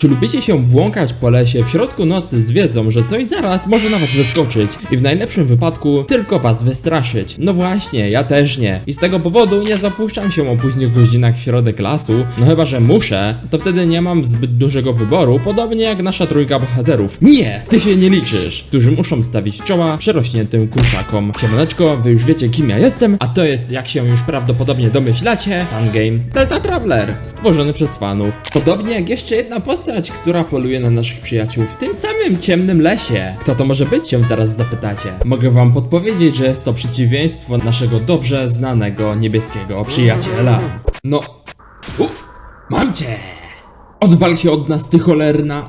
Czy lubicie się błąkać po lesie w środku nocy z wiedzą, że coś zaraz może na was wyskoczyć i w najlepszym wypadku tylko was wystraszyć? No właśnie, ja też nie. I z tego powodu nie zapuszczam się o późnych godzinach w środek lasu, no chyba, że muszę, to wtedy nie mam zbyt dużego wyboru, podobnie jak nasza trójka bohaterów. Nie, ty się nie liczysz, którzy muszą stawić czoła przerośniętym kurszakom. Siemaneczko, wy już wiecie kim ja jestem, a to jest, jak się już prawdopodobnie domyślacie, fan game Delta Traveler, stworzony przez fanów. Podobnie jak jeszcze jedna postać, która poluje na naszych przyjaciół w tym samym ciemnym lesie. Kto to może być, się teraz zapytacie. Mogę wam podpowiedzieć, że jest to przeciwieństwo naszego dobrze znanego niebieskiego przyjaciela. No... U, mam cię! Odwal się od nas, ty cholerna!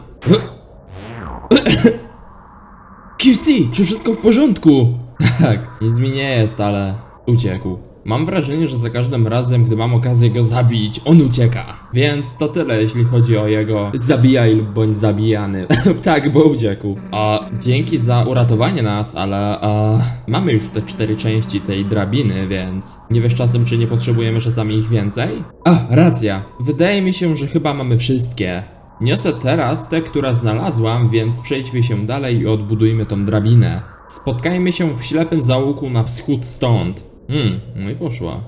QC, czy wszystko w porządku? Tak, nic mi nie jest, ale uciekł. Mam wrażenie, że za każdym razem, gdy mam okazję go zabić, on ucieka. Więc to tyle, jeśli chodzi o jego zabijaj lub bądź zabijany. tak, bo uciekł. A dzięki za uratowanie nas, ale a, mamy już te cztery części tej drabiny, więc nie wiesz czasem, czy nie potrzebujemy czasami ich więcej? A, racja. Wydaje mi się, że chyba mamy wszystkie. Niosę teraz tę, która znalazłam, więc przejdźmy się dalej i odbudujmy tą drabinę. Spotkajmy się w ślepym zaułku na wschód stąd. Hmm, no i poszła.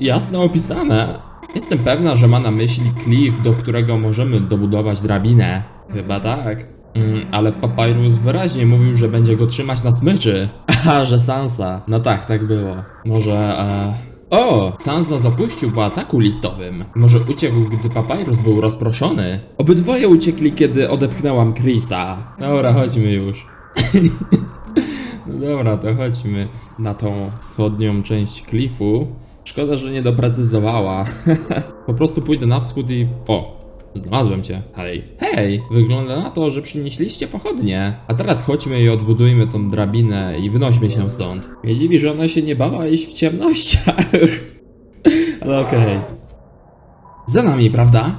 Jasno opisane. Jestem pewna, że ma na myśli klif, do którego możemy dobudować drabinę. Chyba tak. Mm, ale Papyrus wyraźnie mówił, że będzie go trzymać na smyczy. Aha, że Sansa. No tak, tak było. Może, e... O! Sansa zapuścił po ataku listowym. Może uciekł, gdy Papyrus był rozproszony? Obydwoje uciekli, kiedy odepchnęłam Chrisa. Dobra, chodźmy już. No dobra, to chodźmy na tą wschodnią część klifu. Szkoda, że nie doprecyzowała. po prostu pójdę na wschód i... O! Znalazłem cię. Hej. Hej! Wygląda na to, że przynieśliście pochodnie. A teraz chodźmy i odbudujmy tą drabinę i wynośmy się stąd. Mnie dziwi, że ona się nie bała iść w ciemnościach. Ale okej. Za nami, prawda?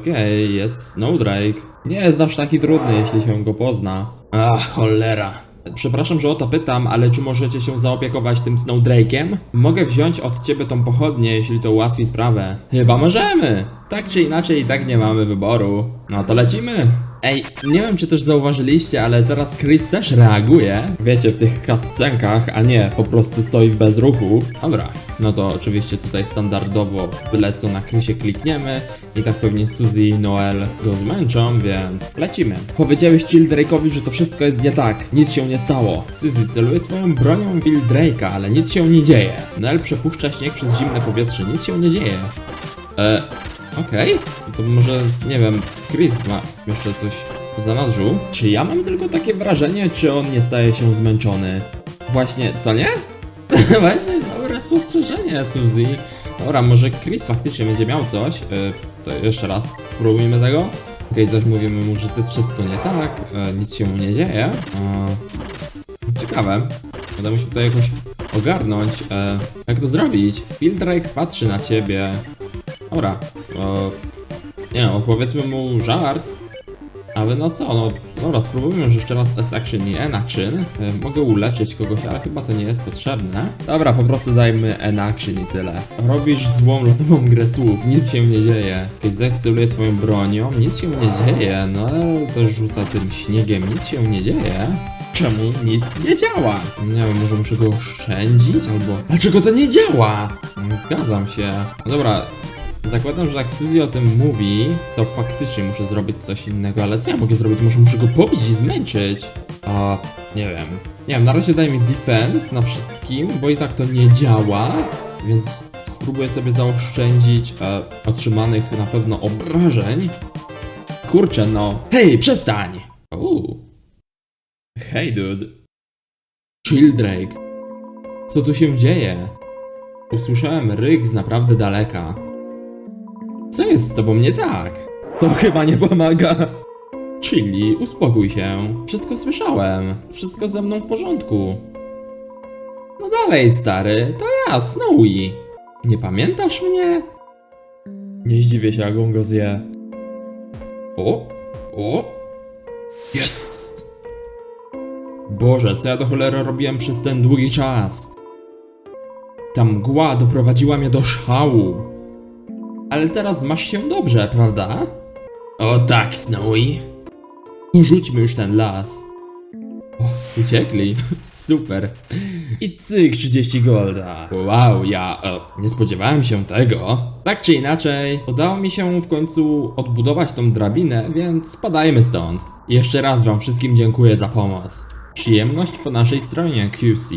Okej, jest Snowdrake. Nie jest aż taki trudny, jeśli się go pozna. Ach, cholera. Przepraszam, że o to pytam, ale czy możecie się zaopiekować tym Snowdrake'iem? Mogę wziąć od ciebie tą pochodnię, jeśli to ułatwi sprawę. Chyba możemy. Tak czy inaczej i tak nie mamy wyboru. No to lecimy. Ej, nie wiem czy też zauważyliście, ale teraz Chris też reaguje. Wiecie, w tych cutscenkach, a nie po prostu stoi w bezruchu. Dobra, no to oczywiście tutaj standardowo byle co na Chrisie klikniemy i tak pewnie Suzy i Noel go zmęczą, więc lecimy. Powiedziałeś Childrake'owi, że to wszystko jest nie tak, nic się nie stało. Suzy celuje swoją bronią w Wildrake'a, ale nic się nie dzieje. Noel przepuszcza śnieg przez zimne powietrze, nic się nie dzieje. E, okej. To może, nie wiem, Chris ma jeszcze coś w zanadrzu. Czy ja mam tylko takie wrażenie, czy on nie staje się zmęczony? Właśnie, co nie? Właśnie, dobre spostrzeżenie, Suzy. Dobra, może Chris faktycznie będzie miał coś. E, to jeszcze raz spróbujmy tego. Okej, zaś mówimy mu, że to jest wszystko nie tak, e, nic się mu nie dzieje. E, ciekawe. Będę musiał tutaj jakoś ogarnąć, e, jak to zrobić. Fildrake patrzy na ciebie. Dobra, o, nie no, powiedzmy mu żart. Ale no co, no dobra, spróbujmy już jeszcze raz S-Action i N-Action. E, mogę uleczyć kogoś, ale chyba to nie jest potrzebne. Dobra, po prostu dajmy N-Action i tyle. Robisz złą lodową grę słów, nic się nie dzieje. Ktoś zaś swoją bronią, nic się nie dzieje. No też rzuca tym śniegiem, nic się nie dzieje. Czemu nic nie działa? Nie wiem, może muszę go oszczędzić, albo... Dlaczego to nie działa? Zgadzam się. No dobra, Zakładam, że jak Suzy o tym mówi, to faktycznie muszę zrobić coś innego, ale co ja mogę zrobić? Może muszę go pobić i zmęczyć? A, nie wiem. Nie wiem, na razie daj mi defend na wszystkim, bo i tak to nie działa, więc spróbuję sobie zaoszczędzić e, otrzymanych na pewno obrażeń. Kurczę, no. Hej, przestań! Uuu. Hej, dude. Childrake. Co tu się dzieje? Usłyszałem ryk z naprawdę daleka. Co jest z tobą nie tak? To chyba nie pomaga. Chili, uspokój się. Wszystko słyszałem. Wszystko ze mną w porządku. No dalej, stary. To ja, Snowy. Nie pamiętasz mnie? Nie zdziwię się, jak on go zje. O, o. Jest! Boże, co ja do cholery robiłem przez ten długi czas? Ta mgła doprowadziła mnie do szału. Ale teraz masz się dobrze, prawda? O tak, Snowy. Porzućmy już ten las. O, uciekli. Super. I cyk 30 golda. Wow, ja e, nie spodziewałem się tego. Tak czy inaczej, udało mi się w końcu odbudować tą drabinę, więc spadajmy stąd. Jeszcze raz wam wszystkim dziękuję za pomoc. Przyjemność po naszej stronie QC.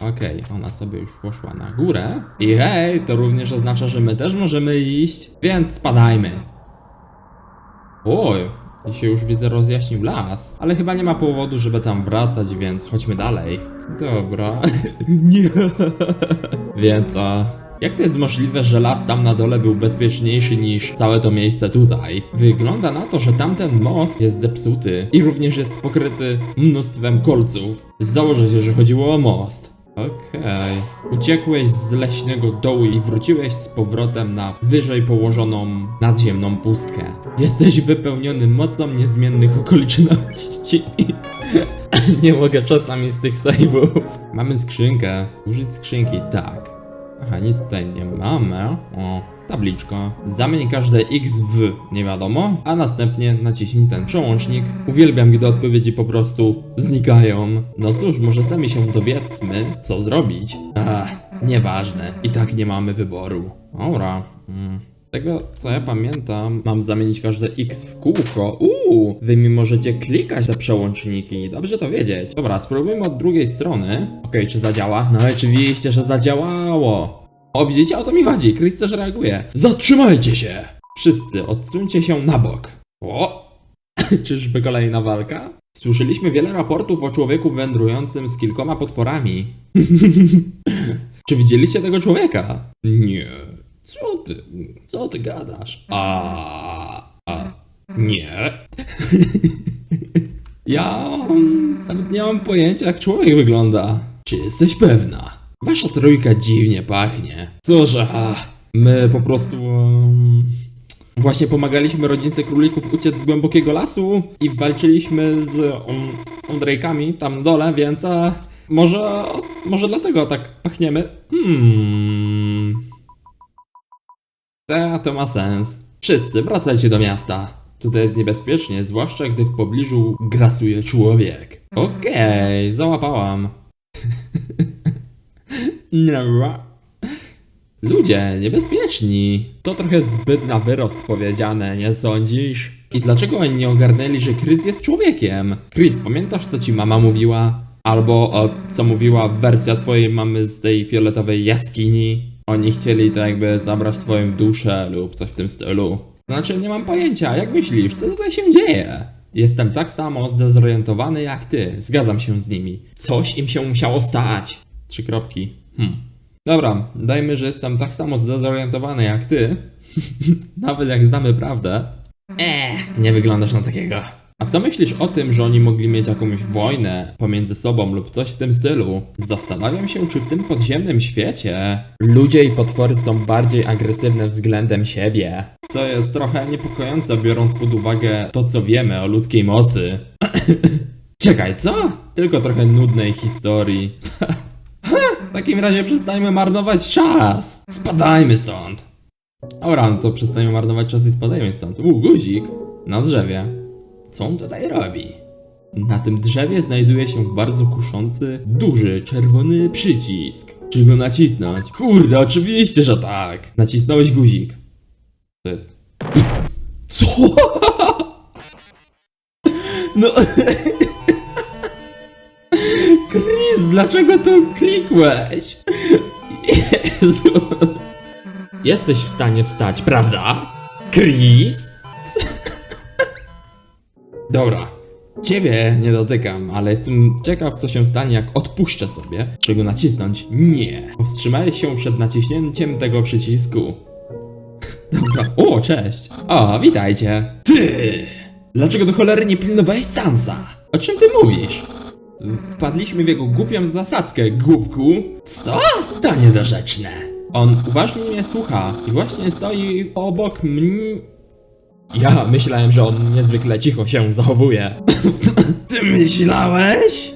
Okej, ona sobie już poszła na górę. I hej, to również oznacza, że my też możemy iść, więc spadajmy. Oj, dzisiaj już widzę rozjaśnił las, ale chyba nie ma powodu, żeby tam wracać, więc chodźmy dalej. Dobra. nie. więc a jak to jest możliwe, że las tam na dole był bezpieczniejszy niż całe to miejsce tutaj? Wygląda na to, że tamten most jest zepsuty i również jest pokryty mnóstwem kolców. Założę się, że chodziło o most. Okej. Uciekłeś z leśnego dołu i wróciłeś z powrotem na wyżej położoną nadziemną pustkę. Jesteś wypełniony mocą niezmiennych okoliczności. Nie mogę czasami z tych save'ów. Mamy skrzynkę. Użyć skrzynki, tak. Aha, nic tutaj nie mamy. O, tabliczka. Zamień każde x w nie wiadomo, a następnie naciśnij ten przełącznik. Uwielbiam, gdy odpowiedzi po prostu znikają. No cóż, może sami się dowiedzmy, co zrobić. Ach, nieważne. I tak nie mamy wyboru. Dobra. Mm. Tego, co ja pamiętam, mam zamienić każde X w kółko. Uuu, wy mi możecie klikać te przełączniki, dobrze to wiedzieć. Dobra, spróbujmy od drugiej strony. Okej, czy zadziała? No oczywiście, że zadziałało. O, widzicie, o to mi chodzi, Chris też reaguje. Zatrzymajcie się! Wszyscy, odsuńcie się na bok. O! Czyżby kolejna walka? Słyszeliśmy wiele raportów o człowieku wędrującym z kilkoma potworami. Czy widzieliście tego człowieka? Nie. Co ty? Co ty gadasz? A, a, nie. ja nawet nie mam pojęcia, jak człowiek wygląda. Czy jesteś pewna? Wasza trójka dziwnie pachnie. Cóż, a, my po prostu... Um, Właśnie pomagaliśmy rodzince królików uciec z głębokiego lasu i walczyliśmy z, um, z tą tam dole, więc a, może, może dlatego tak pachniemy. Hmm... Ta, to ma sens. Wszyscy wracajcie do miasta. Tutaj jest niebezpiecznie, zwłaszcza gdy w pobliżu grasuje człowiek. Okej, załapałam. Dobra. Ludzie, niebezpieczni. To trochę zbyt na wyrost powiedziane, nie sądzisz? I dlaczego oni nie ogarnęli, że Chris jest człowiekiem? Chris, pamiętasz co ci mama mówiła? Albo o, co mówiła wersja twojej mamy z tej fioletowej jaskini? Oni chcieli to jakby zabrać twoją duszę lub coś w tym stylu. Znaczy, nie mam pojęcia, jak myślisz, co tutaj się dzieje? Jestem tak samo zdezorientowany jak ty, zgadzam się z nimi. Coś im się musiało stać. Trzy kropki. Hmm. Dobra, dajmy, że jestem tak samo zdezorientowany jak ty. Nawet jak znamy prawdę. Eee, nie wyglądasz na takiego. A co myślisz o tym, że oni mogli mieć jakąś wojnę pomiędzy sobą lub coś w tym stylu? Zastanawiam się, czy w tym podziemnym świecie ludzie i potwory są bardziej agresywne względem siebie. Co jest trochę niepokojące, biorąc pod uwagę to, co wiemy o ludzkiej mocy. Czekaj, co? Tylko trochę nudnej historii. W takim razie przestańmy marnować czas. Spadajmy stąd. Dobra, no to przestańmy marnować czas i spadajmy stąd. U, guzik. Na drzewie. Co on tutaj robi? Na tym drzewie znajduje się bardzo kuszący, duży, czerwony przycisk. Czy go nacisnąć? Kurde, oczywiście, że tak. Nacisnąłeś guzik. To jest. Co? No. Chris, dlaczego to klikłeś? Jezu. Jesteś w stanie wstać, prawda? Chris? Dobra. Ciebie nie dotykam, ale jestem ciekaw, co się stanie, jak odpuszczę sobie. Czy nacisnąć? Nie. Powstrzymałeś się przed naciśnięciem tego przycisku. Dobra. O, cześć. O, witajcie. Ty! Dlaczego do cholery nie pilnowałeś Sansa? O czym ty mówisz? Wpadliśmy w jego głupią zasadzkę, głupku. Co? To niedorzeczne. On uważnie mnie słucha i właśnie stoi obok mnie. Ja myślałem, że on niezwykle cicho się zachowuje. Ty myślałeś?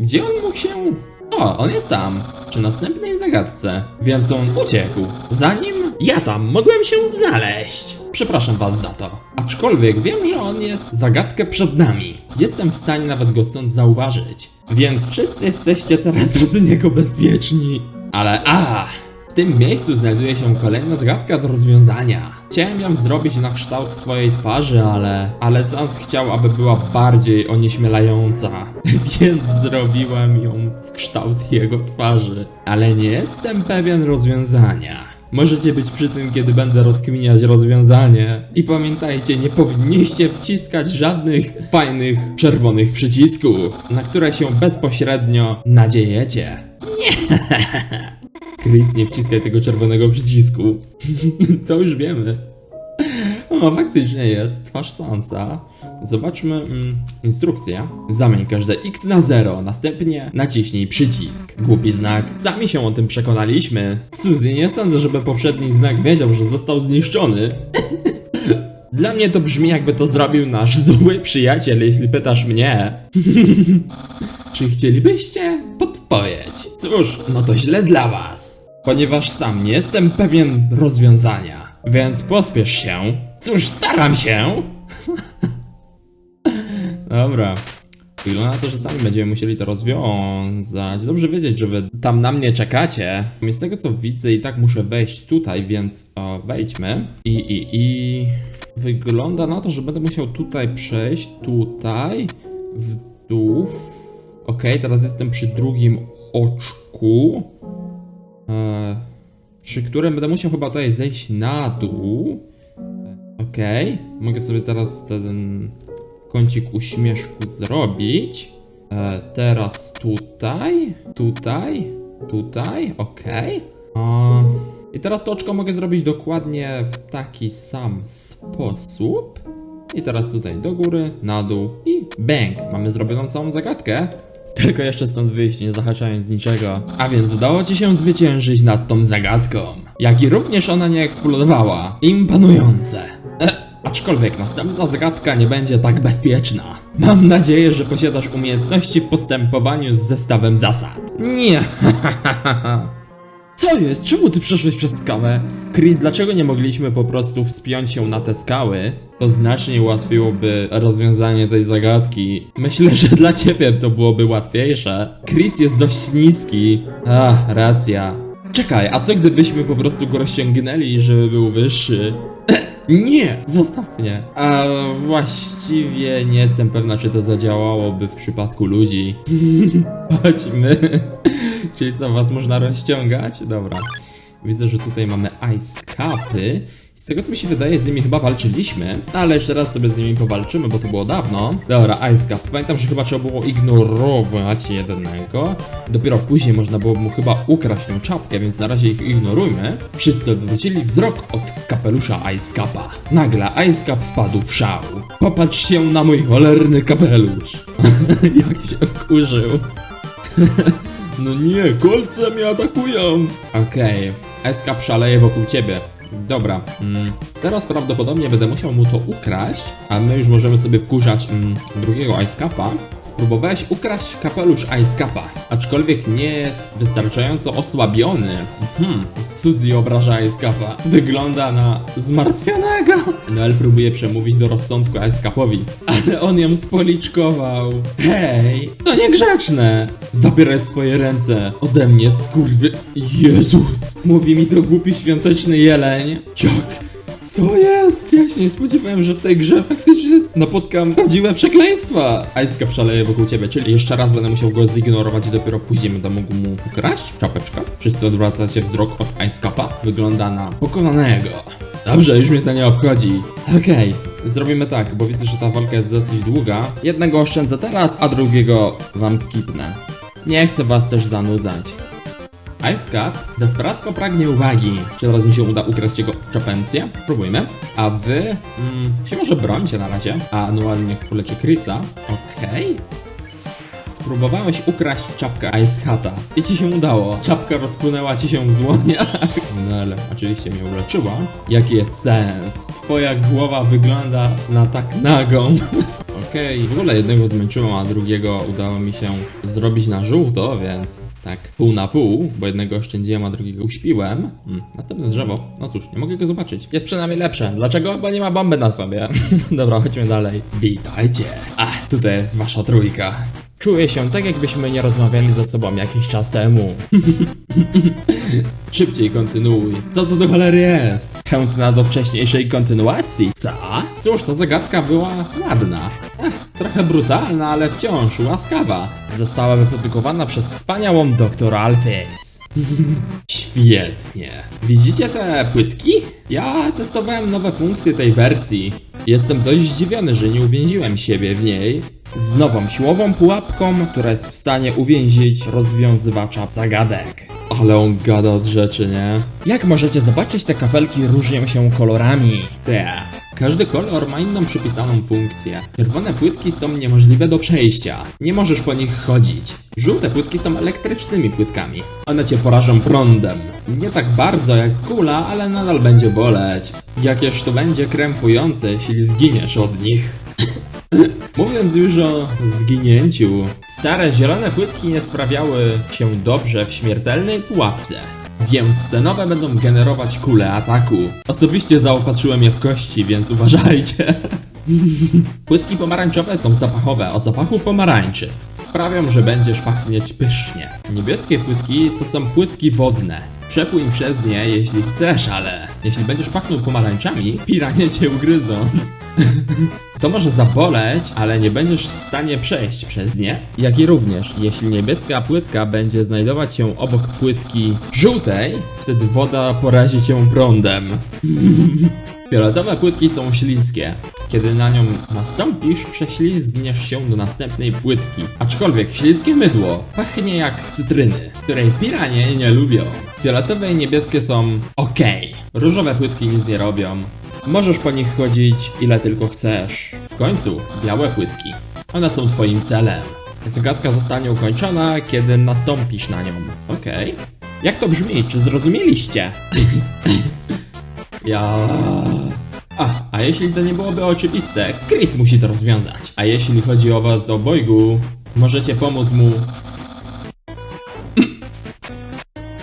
Gdzie on mógł się... O, on jest tam. Przy następnej zagadce. Więc on uciekł. Zanim Ja tam mogłem się znaleźć. Przepraszam was za to. Aczkolwiek wiem, że on jest zagadkę przed nami. Jestem w stanie nawet go stąd zauważyć. Więc wszyscy jesteście teraz od niego bezpieczni. Ale a, tym miejscu znajduje się kolejna zagadka do rozwiązania. Chciałem ją zrobić na kształt swojej twarzy, ale... Ale Sans chciał, aby była bardziej onieśmielająca. Więc zrobiłem ją w kształt jego twarzy. Ale nie jestem pewien rozwiązania. Możecie być przy tym, kiedy będę rozkminiać rozwiązanie. I pamiętajcie, nie powinniście wciskać żadnych fajnych czerwonych przycisków, na które się bezpośrednio nadziejecie. Chris, nie wciskaj tego czerwonego przycisku. to już wiemy. O, faktycznie jest. Twarz Sansa. Zobaczmy mm, instrukcję. Zamień każde x na 0, następnie naciśnij przycisk. Głupi znak. Sami się o tym przekonaliśmy. Suzy, nie sądzę, żeby poprzedni znak wiedział, że został zniszczony. Dla mnie to brzmi jakby to zrobił nasz zły przyjaciel, jeśli pytasz mnie. Czy chcielibyście podpowiedź? Cóż, no to źle dla was. Ponieważ sam nie jestem pewien rozwiązania. Więc pospiesz się. Cóż, staram się. Dobra. Wygląda na to, że sami będziemy musieli to rozwiązać. Dobrze wiedzieć, że wy tam na mnie czekacie. Z tego co widzę i tak muszę wejść tutaj, więc o, wejdźmy. I, i, i... Wygląda na to, że będę musiał tutaj przejść, tutaj, w dół. Okej, teraz jestem przy drugim oczku. Eee, przy którym będę musiał chyba tutaj zejść na dół. Okej, mogę sobie teraz ten kącik uśmieszku zrobić. E, teraz tutaj, tutaj, tutaj. A, I teraz to oczko mogę zrobić dokładnie w taki sam sposób. I teraz tutaj do góry, na dół i bang! Mamy zrobioną całą zagadkę. Tylko jeszcze stąd wyjść, nie zahaczając niczego. A więc udało ci się zwyciężyć nad tą zagadką. Jak i również ona nie eksplodowała. Imponujące. E, aczkolwiek następna zagadka nie będzie tak bezpieczna. Mam nadzieję, że posiadasz umiejętności w postępowaniu z zestawem zasad. Nie, Co jest? Czemu ty przeszłeś przez skałę? Chris, dlaczego nie mogliśmy po prostu wspiąć się na te skały? To znacznie ułatwiłoby rozwiązanie tej zagadki. Myślę, że dla ciebie to byłoby łatwiejsze. Chris jest dość niski. Ach, racja. Czekaj, a co gdybyśmy po prostu go rozciągnęli, żeby był wyższy? Nie! Zostaw mnie. A właściwie nie jestem pewna, czy to zadziałałoby w przypadku ludzi. Chodźmy. Czyli co, was można rozciągać? Dobra. Widzę, że tutaj mamy ice capy. Z tego co mi się wydaje, z nimi chyba walczyliśmy, ale jeszcze raz sobie z nimi powalczymy, bo to było dawno. Dobra, ice cap. Pamiętam, że chyba trzeba było ignorować jednego. Dopiero później można było mu chyba ukraść tą czapkę, więc na razie ich ignorujmy. Wszyscy odwrócili wzrok od kapelusza ice capa. Nagle ice cap wpadł w szał. Popatrz się na mój cholerny kapelusz. Jak się wkurzył. No nie, kolce mnie atakują! Okej, Escape szaleje wokół ciebie. Dobra, mm, teraz prawdopodobnie będę musiał mu to ukraść, a my już możemy sobie wkurzać mm, drugiego Ice Capa. Spróbowałeś ukraść kapelusz Ice Capa, aczkolwiek nie jest wystarczająco osłabiony. Hmm, Suzy obraża Ice Capa. Wygląda na zmartwionego. Noel próbuje przemówić do rozsądku Ice Capowi, ale on ją spoliczkował. Hej, to niegrzeczne! Zabieraj swoje ręce ode mnie, skurwy... Jezus! Mówi mi to głupi świąteczny jeleń. Jak? Co jest? Ja się nie spodziewałem, że w tej grze faktycznie napotkam prawdziwe przekleństwa. Ice szaleje wokół ciebie, czyli jeszcze raz będę musiał go zignorować i dopiero później będę mógł mu ukraść czapeczkę. Wszyscy odwracacie wzrok od Ice Capa. Wygląda na pokonanego. Dobrze, już mnie to nie obchodzi. Okej, zrobimy tak, bo widzę, że ta walka jest dosyć długa. Jednego oszczędzę teraz, a drugiego wam skipnę. Nie chcę was też zanudzać. Ice Cap desperacko pragnie uwagi. Czy teraz mi się uda ukraść jego czapencję? Próbujmy. A wy mm, się może brońcie na razie. A Noel niech poleci Chrisa. Okej. Spróbowałeś ukraść czapkę Ice Hata i ci się udało. Czapka rozpłynęła ci się w dłoniach. No ale oczywiście mnie uleczyła. Jaki jest sens? Twoja głowa wygląda na tak nagą. okej. W ogóle jednego zmęczyłem, a drugiego udało mi się zrobić na żółto, więc tak pół na pół, bo jednego oszczędziłem, a drugiego uśpiłem. Hmm, następne drzewo. No cóż, nie mogę go zobaczyć. Jest przynajmniej lepsze. Dlaczego? Bo nie ma bomby na sobie. Dobra, chodźmy dalej. Witajcie. A, tutaj jest wasza trójka. Czuję się tak, jakbyśmy nie rozmawiali ze sobą jakiś czas temu. Szybciej kontynuuj. Co to do cholery jest? Chętna do wcześniejszej kontynuacji? Co? Cóż, ta zagadka była ładna. Ech, trochę brutalna, ale wciąż łaskawa. Została wyprodukowana przez wspaniałą doktor Alface. Świetnie. Widzicie te płytki? Ja testowałem nowe funkcje tej wersji. Jestem dość zdziwiony, że nie uwięziłem siebie w niej. Z nową siłową pułapką, która jest w stanie uwięzić rozwiązywacza zagadek. Ale on gada od rzeczy, nie? Jak możecie zobaczyć, te kafelki różnią się kolorami. Te. Każdy kolor ma inną przypisaną funkcję. Czerwone płytki są niemożliwe do przejścia. Nie możesz po nich chodzić. Żółte płytki są elektrycznymi płytkami. One cię porażą prądem. Nie tak bardzo jak kula, ale nadal będzie boleć. Jakież to będzie krępujące, jeśli zginiesz od nich. Mówiąc już o zginięciu, stare zielone płytki nie sprawiały się dobrze w śmiertelnej pułapce. Więc te nowe będą generować kule ataku. Osobiście zaopatrzyłem je w kości, więc uważajcie. Płytki pomarańczowe są zapachowe o zapachu pomarańczy. Sprawią, że będziesz pachnieć pysznie. Niebieskie płytki to są płytki wodne. Przepłyń przez nie, jeśli chcesz, ale jeśli będziesz pachnął pomarańczami, piranie cię ugryzą. To może zaboleć, ale nie będziesz w stanie przejść przez nie. Jak i również, jeśli niebieska płytka będzie znajdować się obok płytki żółtej, wtedy woda porazi cię prądem. Fioletowe płytki są śliskie. Kiedy na nią nastąpisz, prześlizgniesz się do następnej płytki. Aczkolwiek śliskie mydło pachnie jak cytryny, której piranie nie lubią. Fioletowe i niebieskie są ok. Różowe płytki nic nie robią. Możesz po nich chodzić ile tylko chcesz. W końcu białe płytki. One są twoim celem. Zagadka zostanie ukończona, kiedy nastąpisz na nią. Okej. Jak to brzmi? Czy zrozumieliście? Ja. A, a jeśli to nie byłoby oczywiste, Chris musi to rozwiązać. A jeśli chodzi o was obojgu, możecie pomóc mu.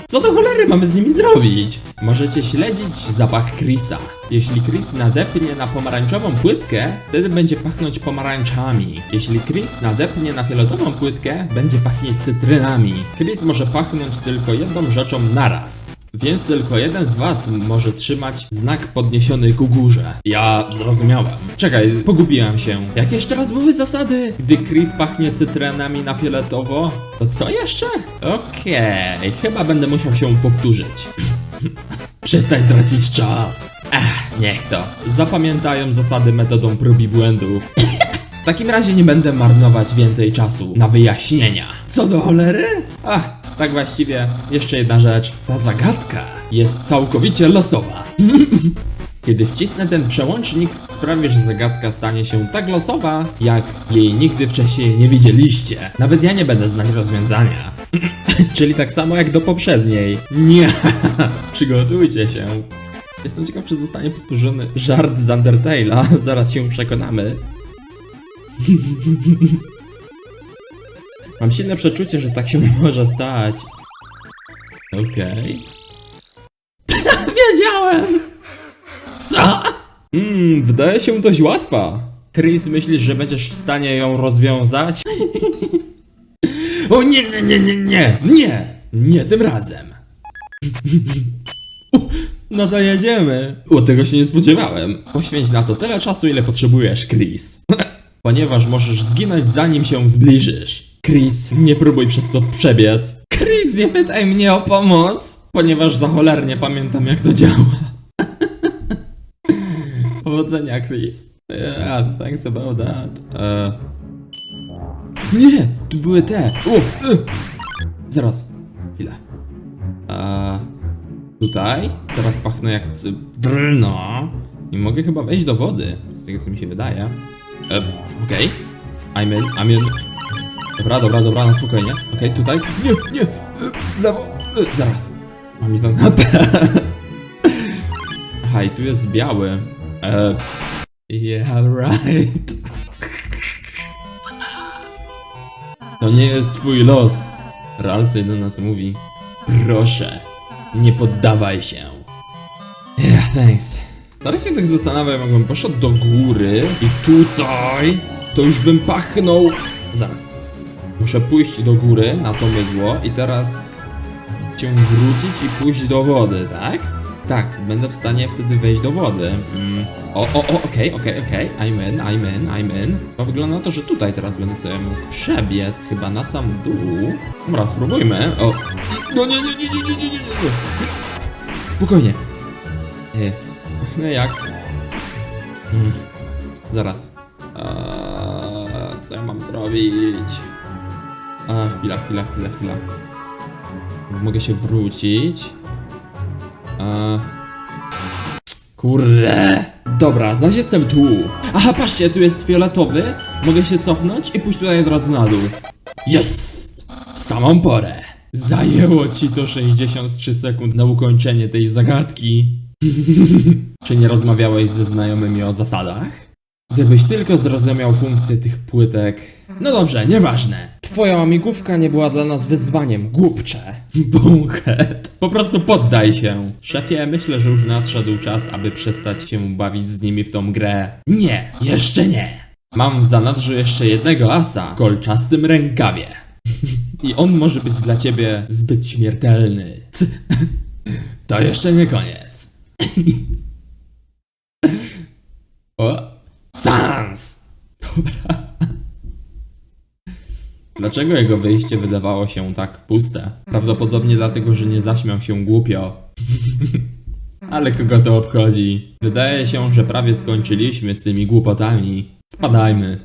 Co do cholery mamy z nimi zrobić? Możecie śledzić zapach Chrisa. Jeśli Chris nadepnie na pomarańczową płytkę, wtedy będzie pachnąć pomarańczami. Jeśli Chris nadepnie na fioletową płytkę, będzie pachnieć cytrynami. Chris może pachnąć tylko jedną rzeczą naraz. Więc tylko jeden z was może trzymać znak podniesiony ku górze. Ja zrozumiałem. Czekaj, pogubiłem się. Jak jeszcze raz były zasady? Gdy Chris pachnie cytrynami na fioletowo, to co jeszcze? Okej, chyba będę musiał się powtórzyć. Przestań tracić czas. Ech, niech to. Zapamiętają zasady metodą prób i błędów. W takim razie nie będę marnować więcej czasu na wyjaśnienia. Co do cholery? Ach, tak właściwie, jeszcze jedna rzecz. Ta zagadka jest całkowicie losowa. Kiedy wcisnę ten przełącznik, sprawię, że zagadka stanie się tak losowa, jak jej nigdy wcześniej nie widzieliście. Nawet ja nie będę znać rozwiązania. Czyli tak samo jak do poprzedniej. Nie, przygotujcie się. Jestem ciekaw, czy zostanie powtórzony żart z Undertale'a. Zaraz się przekonamy. Mam silne przeczucie, że tak się może stać. Okej. Wiedziałem! Co? Mmm, wydaje się dość łatwa. Chris, myślisz, że będziesz w stanie ją rozwiązać? o nie, nie, nie, nie, nie! Nie! Nie tym razem! No to jedziemy! O, tego się nie spodziewałem. Poświęć na to tyle czasu, ile potrzebujesz, Chris. Ponieważ możesz zginąć zanim się zbliżysz. Chris, nie próbuj przez to przebiec. Chris, nie pytaj mnie o pomoc! Ponieważ za cholernie pamiętam jak to działa. Powodzenia, Chris. Yeah, thanks about that. E... Nie! Tu były te! O! y. Zaraz. Chwilę. E... Tutaj? Teraz pachnę jak cytryna. I mogę chyba wejść do wody. Z tego co mi się wydaje. E, okej. I'm in, I'm in. Dobra, dobra, dobra, na spokojnie. Okej, tutaj. Nie, nie! lewo! E, Zaraz. Mam to na Aha, i tu jest biały. E, yeah, right. To nie jest twój los. Ralsei do nas mówi. Proszę, nie poddawaj się. Yeah, thanks. Teraz się tak zastanawiam, jakbym poszedł do góry i tutaj to już bym pachnął. Zaraz. Muszę pójść do góry na to mydło i teraz cię wrócić i pójść do wody, tak? Tak, będę w stanie wtedy wejść do wody. Mm. O, o, o, okej, okej, okej. I'm in, I'm in, I'm in. To wygląda na to, że tutaj teraz będę sobie mógł przebiec, chyba na sam dół. Dobra, spróbujmy. O. No nie, nie, nie, nie, nie, nie, nie, nie. Spokojnie. E, No jak? Mm. Zaraz. Eee, co ja mam zrobić? A, chwila, chwila, chwila, chwila. Mogę się wrócić. Eee. Kurde. Dobra, zaś jestem tu. Aha, patrzcie, tu jest fioletowy. Mogę się cofnąć i pójść tutaj od razu na dół. Jest! W samą porę. Zajęło ci to 63 sekund na ukończenie tej zagadki. Czy nie rozmawiałeś ze znajomymi o zasadach? Gdybyś tylko zrozumiał funkcję tych płytek. No dobrze, nieważne. Twoja łamigłówka nie była dla nas wyzwaniem, głupcze. Bullhead. Po prostu poddaj się. Szefie, myślę, że już nadszedł czas, aby przestać się bawić z nimi w tą grę. Nie, jeszcze nie. Mam w zanadrzu jeszcze jednego asa kolczastym rękawie. I on może być dla ciebie zbyt śmiertelny. To jeszcze nie koniec. O! Sans! Dobra. Dlaczego jego wyjście wydawało się tak puste? Prawdopodobnie dlatego, że nie zaśmiał się głupio. Ale kogo to obchodzi? Wydaje się, że prawie skończyliśmy z tymi głupotami. Spadajmy.